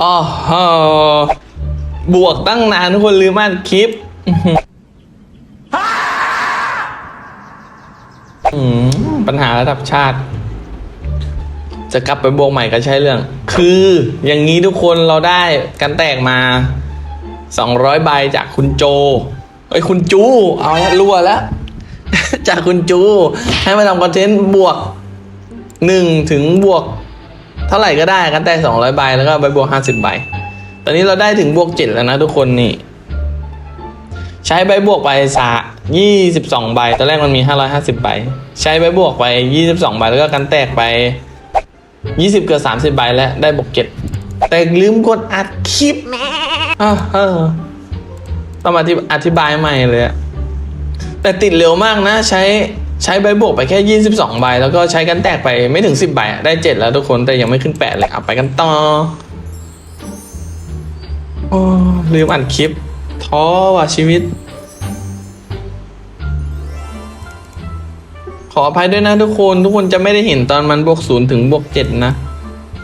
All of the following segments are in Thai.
อ๋อฮบวกตั้งนานทุกคนลืมอ่านคลิปปัญหาระดับชาติ จะกลับไปบวกใหม่ก็ใช่เรื่อง คืออย่างนี้ทุกคนเราได้กันแตกมา200ใบจากคุณโจเอ้คุณจู เอาละรั่วแล้ว จากคุณจู ให้มาทำคอนเทนต์บวกหนึ่งถึงบวก เท่าไหร่ก็ได้กันแต่สองร้อยใบแล้วก็ใบบวกห้าสิบใบ ตอนนี้เราได้ถึงบวกเจ็ดแล้วนะทุกคนนี่ ใช้ใบบวกไปสะยี่สิบสองใบ ตอนแรกมันมีห้าร้อยห้าสิบใบ ใช้ใบบวกไปยี่สิบสองใบแล้วก็กันแตกไปยี่สิบเกือบสามสิบใบแล้วได้บวกเจ็ดแต่ลืมกดอัดคลิปอ่ต้องมาอธิบายใหม่เลยอะแต่ติดเร็วมากนะใช้ ใช้ใบบวกไปแค่ 22 ใบ แล้วก็ใช้กันแตกไปไม่ถึง 10 ใบ ได้ 7 แล้วทุกคน แต่ยังไม่ขึ้น 8 เลยอะไปกันต่อ โอ้ลืมอัดคลิป ท้อว่ะชีวิต ขออภัยด้วยนะทุกคน ทุกคนจะไม่ได้เห็นตอนมันบวกศูนย์ถึงบวกเจ็ดนะ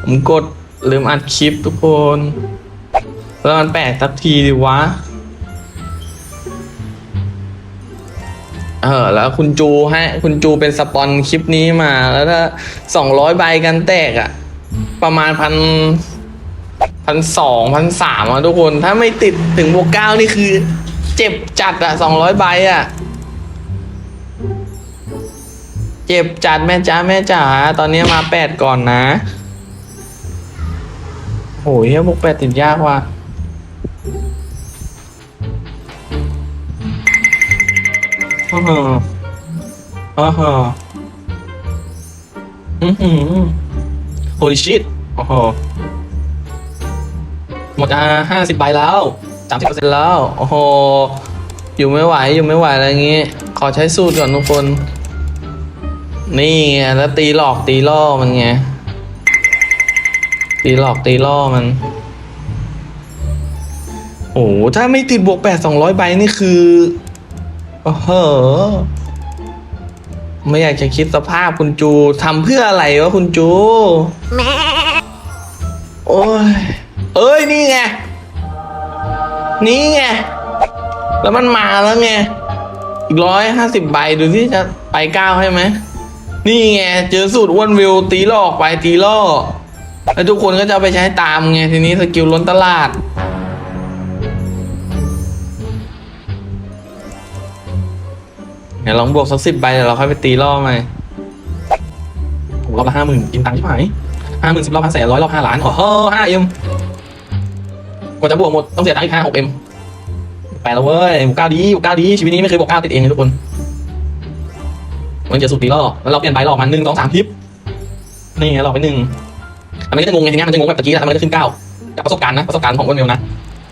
ผมกดลืมอัดคลิปทุกคนแล้วมันแปลกสักทีดิวะ เออแล้วคุณจูให้คุณจูเป็นสปอนคลิปนี้มา แล้วถ้าสองร้อยใบกันแตกอะประมาณพันพันสองพันสามอะทุกคนถ้าไม่ติดถึงบวกเก้านี่คือ เจ็บจัดอะสองร้อยใบอะเจ็บจัดแม่จ้าแม่จ๋าตอนนี้มาแปดก่อนนะโอ้ยบวกแปดติดยากว่ะ อ๋ออ๋อฮะอือหือ holy shit โอ้โหหมดอะห้าสิบใบแล้วสามสิบเปอร์เซ็นต์แล้ว โอ้โห อยู่ไม่ไหว อยู่ไม่ไหวอะไรอย่างงี้ ขอใช้สูตรก่อนทุกคน นี่ไง แล้วตีหลอกตีล่อมันไง ตีหลอกตีล่อมัน โอ้โหถ้าไม่ติดบวกแปดสองร้อยใบนี่คือ โอ้โหไม่อยากจะคิดสภาพคุณจูทำเพื่ออะไรวะคุณจู แม่โอ้ย เอ้ยนี่ไง นี่ไง แล้วมันมาแล้วไง อีกร้อยห้าสิบใบดูที่จะไปเก้าให้ไหม นี่ไง เจอสูตรอ้วนวิวตีล่อออกไปตีล่อ แล้วทุกคนก็จะไปใช้ตามไง ทีนี้สกิลล้นตลาด เดี๋ยวลองบวกสักสิบใบเดี๋ยวเราค่อยไปตีล่อใหม่โอ้รอบละห้าหมื่นกินตังค์ใช่ไหมห้าหมื่นสิบรอบห้าแสนร้อยรอบห้าล้าน โอ้โหห้าเอ็มกว่าจะบวกหมดต้องเสียตังค์อีกห้าหกเอ็มไปแล้วเว้ยบวกเก้าดีบวกเก้าดี ชีวิตนี้ไม่เคยบวกเก้าติดเองเลยทุกคน มันจะสุดตีล่อแล้วเราเปลี่ยนใบหลอกมันหนึ่งสองสามทิปนี่ไงหลอกไปหนึ่งอันนี้ก็จะงงไงทีนี้มันจะงงแบบตะกี้แหละมันก็ขึ้นเก้าจากประสบการณ์นะประสบการณ์ของคนเมลนะ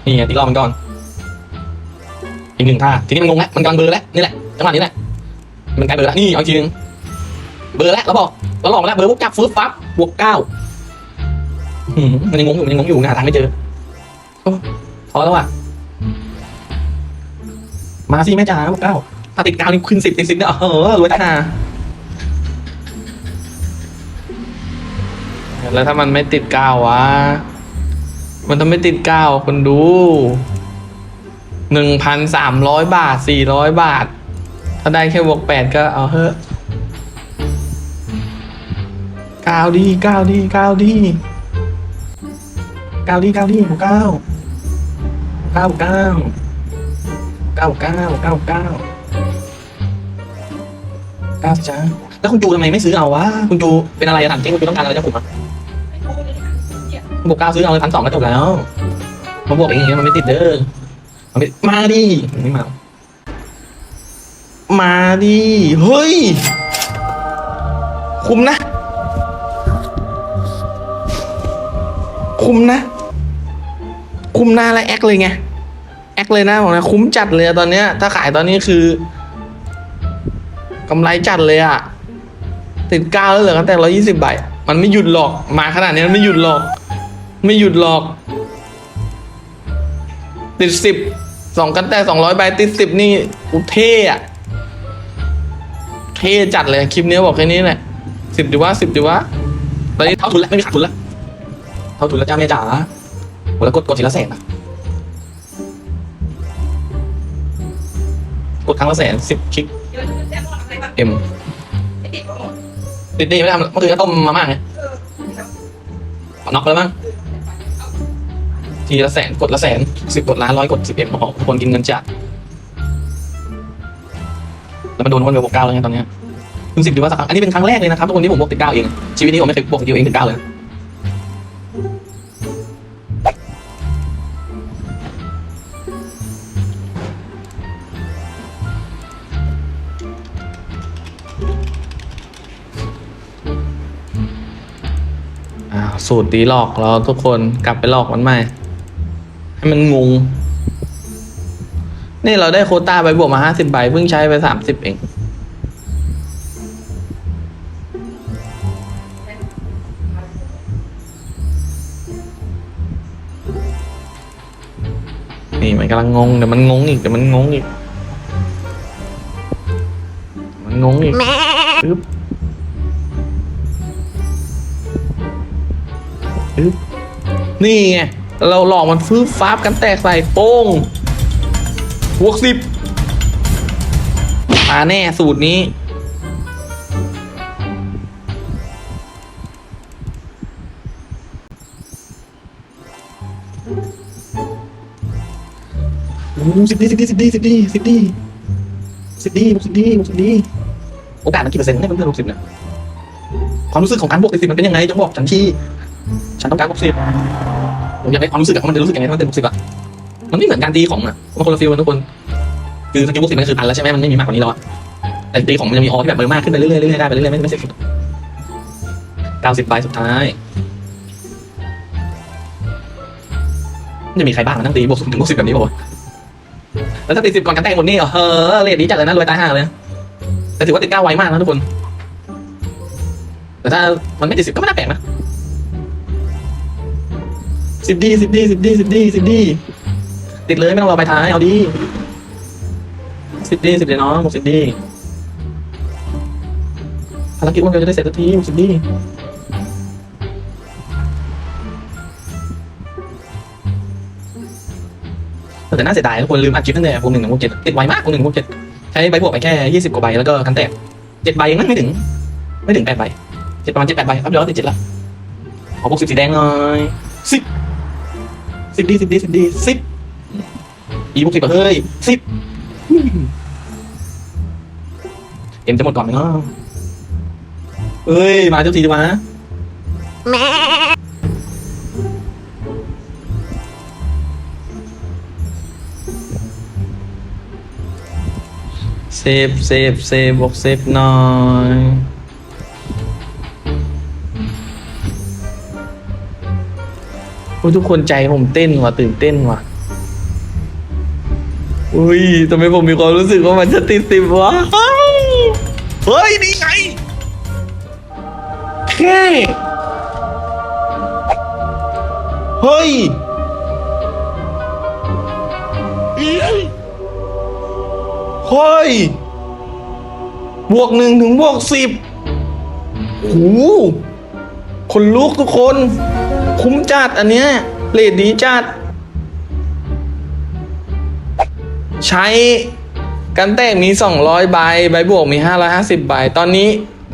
นี่ไงตีล่อมันก่อน อีกหนึ่งท่าทีนี้มันงงแล้วมันกำลังเบลอแล้วนี่แหละจังหวะนี้แหละมันกลายเบอร์ละนี่เอาจริงเบอร์แล้วเราบอกเราหลอกแล้วเบอร์ปุ๊บจับฟึบปั๊บบวกเก้ามันยังงงอยู่มันยังงงอยู่หาทางไม่เจอพอแล้วอะมาสิแม่จ๋าบวกเก้าถ้าติดเก้านี่ขึ้นสิบติดสิบเนี่ยเออรวยตาหนาแล้วถ้ามันไม่ติดเก้าวะ มันทำไม่ติดเก้าคนดู หนึ่งพันสามร้อยบาทสี่ร้อยบาท ถ้าได้แค่บวกแปดก็เอาเถอะเก้าดีเก้าดีเก้าดีเก้าดีเก้าดีบวกเก้าเก้าเก้าเก้าเก้าเก้าเก้าเก้าจ้าแล้วคุณจูทำไมไม่ซื้อเอาวะคุณจูเป็นอะไรอะถามจริงคุณจูต้องการอะไรจากผมอะบวกเก้าซื้อเอาเลยพันสองก็จบแล้วมาบวกเองอย่างเงี้ยมันไม่ติดเด้อ มันไม่มาดิไม่มา มาดิ เฮ้ย คุมนะ คุมนะ คุมหน้าและแอคเลยไง แอคเลยนะบอกนะคุ้มจัดเลยอะตอนเนี้ย ถ้าขายตอนนี้คือกำไรจัดเลยอะติดเก้าแล้วเหลือกันแต่ร้อยี่สิบใบ มันไม่หยุดหรอก มาขนาดนี้มันไม่หยุดหรอก ไม่หยุดหรอก ติดสิบสองกันแต่สองร้อยใบติดสิบนี่กูเท่อะเท่จัดเลยคลิปนี้บอกแค่นี้แหละสิบดีว่าสิบดีว่าตอนนี้เท่าทุนแล้วไม่มีขาดทุนแล้วเท่าทุนแล้วจ้าแม่จ๋าแล้วกดกดทีละแสนนะกดครั้งละแสนสิบคลิกเอ็มติดดีไม่ได้ทำเมื่อคืนก็ต้มมาม่าไงน็อกแล้วมั้ง ทีละแสนกดละแสนสิบกดล้านร้อยกดสิบเอ็มโอ้โหคนกินเงินจัดแล้วมันโดนวันเวลบวกเก้าแล้วไงตอนเนี้ยเพิ่งสิบดีว่าสักครั้งอันนี้เป็นครั้งแรกเลยนะครับทุกคนที่ผมบวกติดเก้าเอง ชีวิตนี้ผมไม่เคยบวกติดเองติดเก้าเลยอ่าสูตรตีหลอกเราทุกคนกลับไปหลอกมันใหม่ ให้มันงง นี่เราได้โควต้าไปบวกมาห้าสิบใบเพิ่งใช้ไปสามสิบเอง นี่มันกำลังงงเดี๋ยวมันงงอีกเดี๋ยวมันงงอีก มันงงอีกปึ๊บปึ๊บนี่ไง เราหลอกมันฟื้นฟ้าบกันแตกใส่โป้งบวกสิบมาแน่สูตรนี้ โอ้สิบดีสิบดีสิบดีสิบดีสิบดีสิบดีวกสิบดีวกสิบดี โอกาสมันกี่เปอร์เซ็นต์ให้เพื่อนๆวกสิบเนี่ยความรู้สึกของการบวกสิบมันเป็นยังไงจงบอกฉันทีฉันต้องการบวกสิบ ผมอยากได้ความรู้สึกอะว่ามันจะรู้สึกยังไงถ้ามันเป็นบวกสิบอะมันไม่เหมือนการตีของอะมันคนละฟีลกันทุกคน คือสกิลบวกสิบมันคือตันแล้วใช่ไหมมันไม่มีมากกว่านี้แล้วอะแต่ตีของมันยังมีออที่แบบเบอร์มากขึ้นไปเรื่อยๆเรื่อยๆได้ไปเรื่อยๆไม่ไม่เสร็จสุดเก้าสิบใบสุดท้ายมันจะมีใครบ้างมานั่งตีบวกสิบถึงบวกสิบแบบนี้ป่าวะแล้วถ้าตีสิบก่อนกันแตกหมดนี่เหรอเฮ้อเรทดีจัดเลยนะรวยตายห่าเลยนะแต่ถือว่าติดเก้าไวมากนะทุกคน แต่ถ้ามันไม่ติดสิบก็ไม่น่าแปลกนะ สิบดีสิบดีสิบดีสิบดีสิบดีติดเลยไม่ต้องรอไปท้ายเอาดีสิบดีสิบดีน้องหกสิบดีภารกิจวันเดียวจะได้เสร็จสักทีหกสิบดีแต่น่าเสียดายทุกคนลืมอัดคลิปตั้งแต่วงหนึ่งถึงวงเจ็ดติดไวมากวงหนึ่งถึงวงเจ็ดใช้ใบบวกไปแค่ยี่สิบกว่าใบแล้วก็กันแตกเจ็ดใบยังไม่ถึง ไม่ถึงแปดใบเจ็ดประมาณเจ็ดแปดใบครับเดี๋ยวติดเจ็ดละขอพวกสิบสีแดงหน่อยสิบ สิบดีสิบดีสิบดีสิบอีบุกสิบเฮ้ยสิบเอ็มจะหมดก่อนไหมเนาะเอ้ย มาเจ้าทีดีวะเซฟเซฟเซฟบอกเซฟหน่อย โอ้ยทุกคนใจผมเต้นว่ะตื่นเต้นว่ะอุ้ยทำไมผมมีความรู้สึกว่ามันจะติดสิบวะเฮ้ยนี่ไงแค่เฮ้ยเฮ้ย บวกหนึ่งถึงบวกสิบโอ้โหคนลุกทุกคน คุ้มจัดอันเนี้ยเลดีจัด ใช้กันแตกมี 200 ใบ ใบบวกมี 550 ใบ ตอนนี้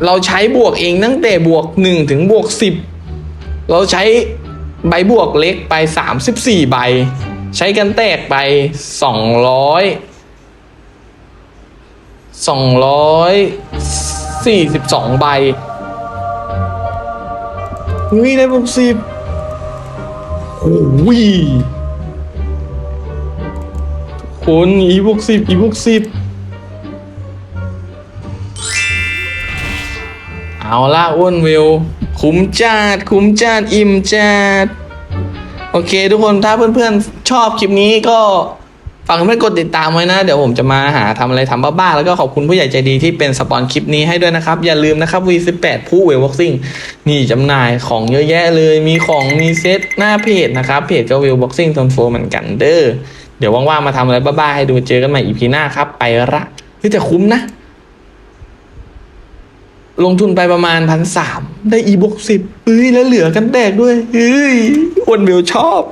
เราใช้บวกเองตั้งแต่บวก 1 ถึงบวก 10 เราใช้ใบบวกเล็กไป 34 ใบ ใช้กันแตกไป 200 242 ใบ นี่ได้บวกสิบ โอ้ยคนอีบวกสิบอีบวกสิบเอาละอ้วนวิว คุ้มจัดคุ้มจัดอิ่มจัด โอเคทุกคนถ้าเพื่อนๆ ชอบคลิปนี้ก็ ฝากเพื่อนกดติดตามไว้นะ เดี๋ยวผมจะมาหาทำอะไรทำบ้าๆ แล้วก็ขอบคุณผู้ใหญ่ใจดีที่เป็นสปอนคลิปนี้ให้ด้วยนะครับ อย่าลืมนะครับ V18 ผู้เวลบ็อกซิ่งนี่จำหน่ายของเยอะแยะเลย มีของมีเซตหน้าเพจนะครับ เพจก็เวลบ็อกซิ่งโซนโฟเหมือนกันเด้อเดี๋ยวว่างๆมาทำอะไรบ้าๆให้ดูเจอกันใหม่อีพีหน้าครับ ไปละเฮ้ยแต่คุ้มนะ ลงทุนไปประมาณพันสามได้อีบวกสิบเฮ้ยแล้วเหลือกันแตกด้วยเฮ้ยอ้วนเบลชอบ